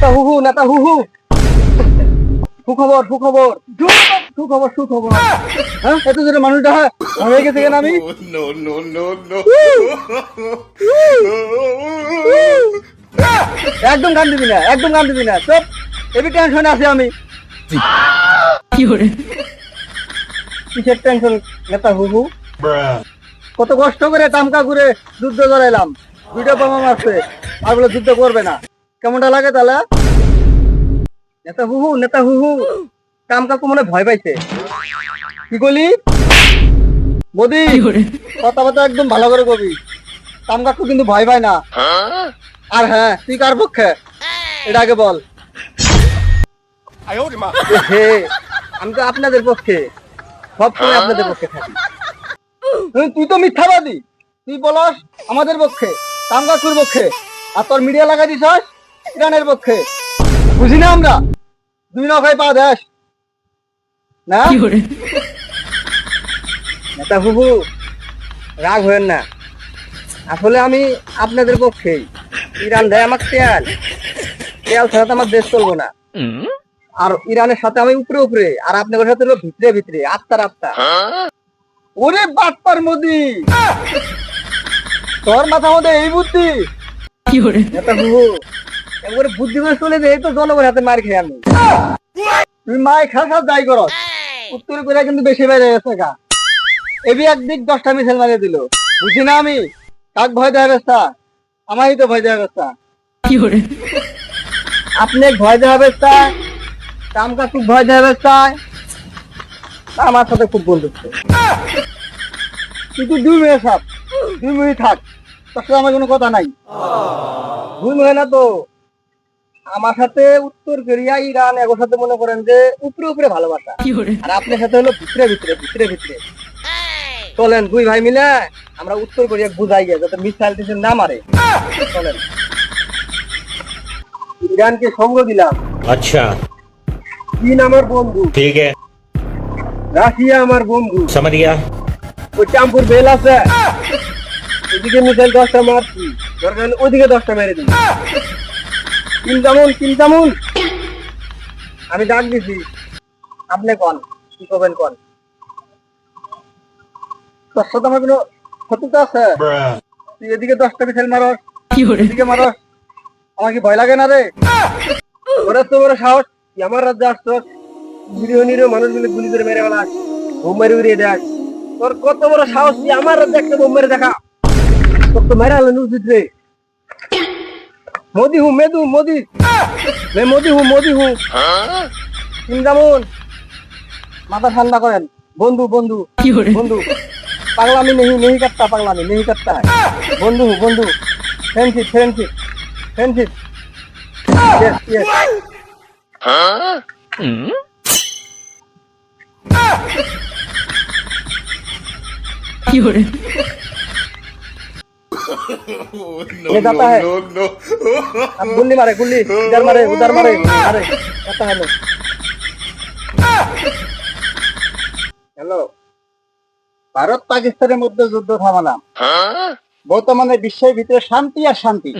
নেতা হুহু নেতা হুহু। সুখবর সুখবর। সুখবর সুখবর। হ্যাঁ এত জোরে মানুষটা হয় হয়ে গেছে কেন আমি? No. একদম গান দিবি না একদম গান দিবি না। চুপ এবি টেনশনে আছি আমি। কিসের টেনশন নেতা হুহু? কত কষ্ট করে টামকা করে যুদ্ধ জড়াইলাম। দুইটা বোমা মারছে আর বলে যুদ্ধ করবে না। কেমনটা লাগে তাহলে? নেতা হুহু নেতা হুহু কাম কাকু মনে ভয় পাইছে। কি বলি মোদি কথাবার্তা একদম ভালো করে কবি। কাম কাকু কিন্তু ভয় পায় না। আর হ্যাঁ তুই কার পক্ষে? এটা আগে বল। হে আমি তো আপনাদের পক্ষে। সব সময় আপনাদের পক্ষে থাকি। তুই তো মিথ্যাবাদী। তুই বলস আমাদের পক্ষে কামকাকুর পক্ষে। আর তোর মিডিয়া লাগাই দিস ইরানের পক্ষে। বুঝি না আমরা? দুই নখাই পা দেশ। না? নেতা হুহু রাগ হয়েন না। আসলে আমি আপনাদের পক্ষেই। ইরান দেয় আমার তেল। তেল ছাড়া তো আমার দেশ চলবো না। আর ইরানের সাথে আমি উপরে উপরে আর আপনাদের সাথে হলো ভিতরে ভিতরে আত্মার আত্মা। ওরে বাটপার মোদি! তোর মাথা মধ্যে এই বুদ্ধি। নেতা হুহু একবারে বুদ্ধি করে চলে এই তো জনগণের হাতে মার খেয়ে আমি তুমি মায় খা খা যাই করো। উত্তর করে কিন্তু বেশি গেছে গা। এবি একদিক দশটা মিছিল মারিয়ে দিল। বুঝি না আমি? কাক ভয় দেওয়া ব্যবস্থা আমারই তো ভয় দেওয়া ব্যবস্থা আপনি ভয় দেওয়া ব্যবস্থা কাম কাজ খুব ভয় দেওয়া ব্যবস্থা আমার সাথে খুব বন্ধুত্ব। কিন্তু দুই মেয়ে সাপ দুই মেয়ে থাক। তার সাথে আমার কোনো কথা নাই। দুই মেয়ে না তো। আমার সাথে উত্তর কোরিয়া ইরান এক সাথে মনে করেন যে উপরে উপরে ভালোবাসা। আর আপনার সাথে হলো ভিতরে ভিতরে ভিতরে ভিতরে। চলেন দুই ভাই মিলে আমরা উত্তর কোরিয়া বুঝাই গিয়ে যাতে মিসাইল টিসে না মারে। চলেন। ইরানকে সঙ্গ দিলাম। আচ্ছা। চীন আমার বন্ধু। ঠিক আছে। রাশিয়া আমার বন্ধু। সামারিয়া। ওই চাম্পুর বেল আছে। এদিকে মিসাইল দশটা মারছি। দরকার ওদিকে দশটা মেরে দিন চিন্তামুন চিন্তামুন আমি ডাক দিছি। আপনি কন? কি করবেন কন? তোর সাথে আমার কোনো আছে? তুই এদিকে দশটা মারস এদিকে মারস। আমার কি ভয় লাগে না রে। ওরা তো বড় সাহস। তুই আমার রাজ্যে আসছস নিরীহ নিরীহ মানুষগুলো গুলি করে মেরে বেলা বোম মেরে উড়িয়ে দেখ তোর কত বড় সাহস। তুই আমার রাজ্যে একটা বোম মেরে দেখা। তোর তো মেরে আলেন উচিত রে মোদি হু মেদু মোদি मैं मोदी हूँ मोदी हूँ চিন্তামন মাথা ঠান্ডা করেন বন্ধু বন্ধু বন্ধু পাগলামি नहीं नहीं करता पागलामी नहीं करता है बंधु हूँ बंधु friendship friendship friendship yes yes Oh, no, ये जाता है। no, no, no. अब गुल्ली मारे गुल्ली इधर मारे उधर मारे अरे ऐसा है হ্যালো ভারত পাকিস্তানের মধ্যে যুদ্ধ থামালাম বর্তমানে বিশ্বের ভিতরে শান্তি আর শান্তি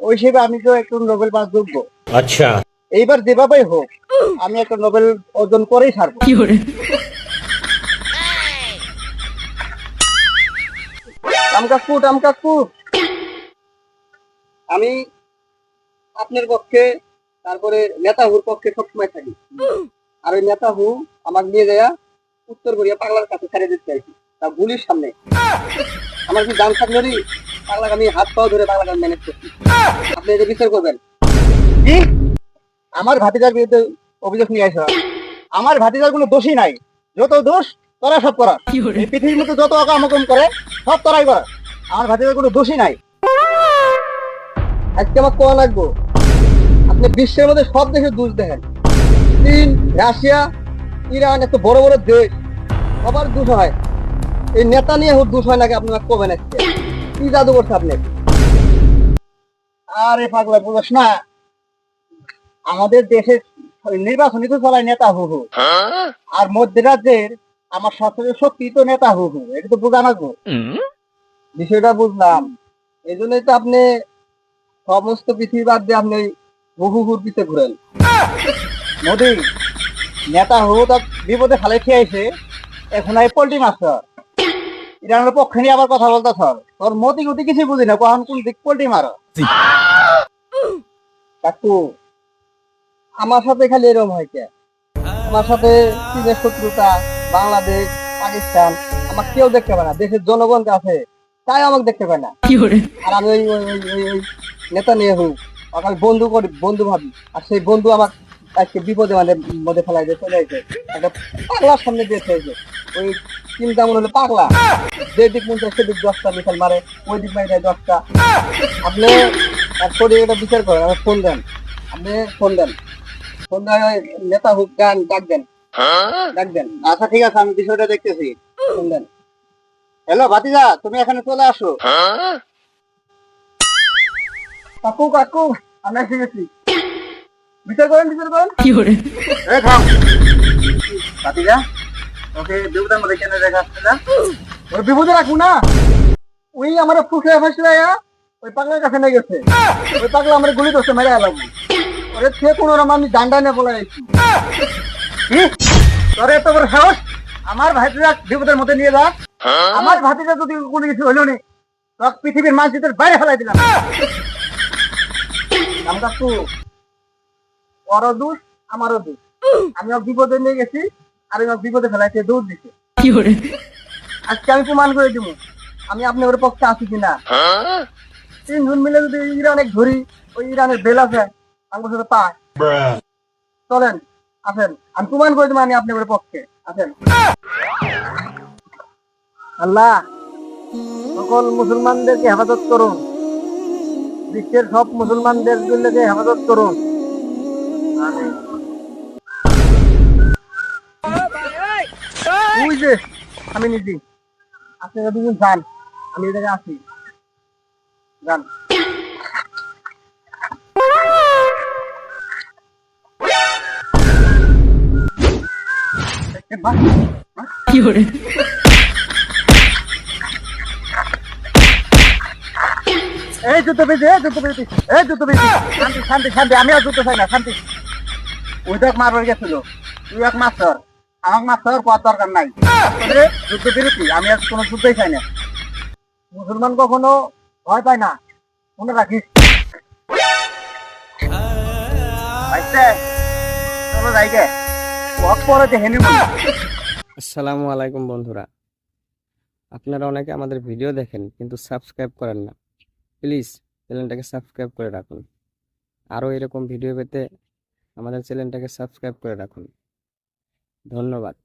ওই হিসেবে আমি তো একটু নোবেল পাস যোগ্য अच्छा এইবার যেভাবেই হোক আমি একটা নোবেল অর্জন করেই ছাড়বো আমি আপনার পক্ষে, তারপরে পক্ষে সবসময় থাকি। আর ওই আমাকে নিয়ে যায় উত্তর কোরিয়া পাগলার কাছে ছেড়ে দিতে চাইছি। তা গুলির সামনে। আমার কি দাম পাগলাকে আমি হাত পাও ধরে পাগলাকে ম্যানেজ করছি। আপনি এটা বিচার করবেন। আমার ভাতিজার বিরুদ্ধে অভিযোগ নিয়ে আসা আমার ভাতিজার কোনো দোষই নাই। যত দোষ তোরা সব করা। এই পৃথিবীর মধ্যে যত অকামকম করে সব তোরাই করা। আমার ভাতিজার কোনো দোষই নাই। আজকে আমার কোয়া লাগবো? আপনি বিশ্বের মধ্যে সব দেশে দোষ দেখেন। চীন রাশিয়া ইরান এত বড় বড় দেশ। সবার দোষ হয়। এই নেতা নিয়ে হোক দোষ হয় নাকি আপনারা কবেন আজকে? কি জাদু করছে আপনি? আরে পাগলা বুঝস না। আমাদের দেশের নির্বাচনী তো চলায় নেতা হু হু। আর মধ্য রাজ্যের আমার শাসনের শক্তি তো নেতা হু হু এটা তো বোঝা লাগবো বিষয়টা বুঝলাম। এই জন্যই তো আপনি সমস্ত পৃথিবী বাদ দিয়ে আপনি বহু হুর পিছে ঘুরেন। মোদি নেতা হু তো বিপদে ফেলে খেয়েছে এখন আই পোল্ট্রি মাস্টার। ইরানের পক্ষে নিয়ে আবার কথা বলতে স্যার তোর মতি গতি কিছু বুঝি না কখন কোন দিক পোল্ট্রি মারো? কাকু আমার সাথে খালি এরকম হয় কে আমার সাথে শত্রুতা বাংলাদেশ পাকিস্তান আমার কেউ দেখতে পায় না দেশের জনগণ আছে তাই আমাকে দেখতে পায় না। আর আমি ওই ওই নেতা নিয়ে হোক আমি বন্ধু করি বন্ধু ভাবি। আর সেই বন্ধু আমার আজকে বিপদে মানে মধ্যে ফেলাই দিয়ে চলে আসে একটা পাগলার সামনে দিয়ে খেয়েছে ওই চিন্তা মনে হলো পাগলা। যে দিক মন চায় সেদিক দশটা মিসাল মারে ওই দিক মারি দশটা। আপনি এক কোটি এটা বিচার করেন আমি ফোন দেন। আপনি ফোন দেন। ফোন দেন নেতা হোক গান ডাক দেন। আচ্ছা ঠিক আছে আমি বিষয়টা দেখতেছি। ফোন দেন হ্যালো ভাতিজা তুমি এখানে চলে আসো। কাকু কাকু আমরা এসে গেছি। বিচার করেন বিচার করেন। এই থাম। ভাতিজা ওকে বিপদের মধ্যে কেন দেখা আসছে না? ওই বিপদে রাখব না। ওই আমার ফুসে ফাসলে ওই পাগলার কাছে নিয়ে গেছে। ওই পাগলা আমার গুলি করছে মেরে লাগবে ওরে সে কোনো রকম আমি ডান্ডা নিয়ে বলে কি তোর এত বড় সাহস? আমার ভাতিজা বিপদের মধ্যে নিয়ে যা। আমার ভাতিজা যদি কোনো কিছু হইল নি তোর পৃথিবীর মানচিত্রের বাইরে ফেলাই দিলাম। আমি কাকু ওরও দোষ আমারও দোষ। আমি ওর বিপদে নিয়ে গেছি আর ওর বিপদে ফেলাইতে দৌড় দিছে। আজকে আমি প্রমাণ করে দিব আমি আপনার ওর পক্ষে আছি কিনা। তিনজন মিলে যদি ইরানের ঘুরি ওই ইরানের বেল আছে আমার সাথে পায় চলেন। আমি প্রমাণ করে দেবো আমি আপনার পক্ষে। আল্লাহ, সকল মুসলমানদেরকে হেফাজত করুন। বিশ্বের সব মুসলমানদের গুলোকে হেফাজত করুন। আমি নিজে। আপনারা দুজন যান, আমি জায়গায় আছি যান। বাহ, বাহ। এই জুতো এই জুতো আমি আর কোনো যুদ্ধই চাই না। মুসলমান কখনো ভয় পায় না। মনে রাখিস। চলো আসসালামু আলাইকুম বন্ধুরা। আপনারা অনেকে আমাদের ভিডিও দেখেন কিন্তু সাবস্ক্রাইব করেন না। প্লিজ চ্যানেলটাকে সাবস্ক্রাইব করে রাখুন। আরও এরকম ভিডিও পেতে আমাদের চ্যানেলটাকে সাবস্ক্রাইব করে রাখুন। ধন্যবাদ।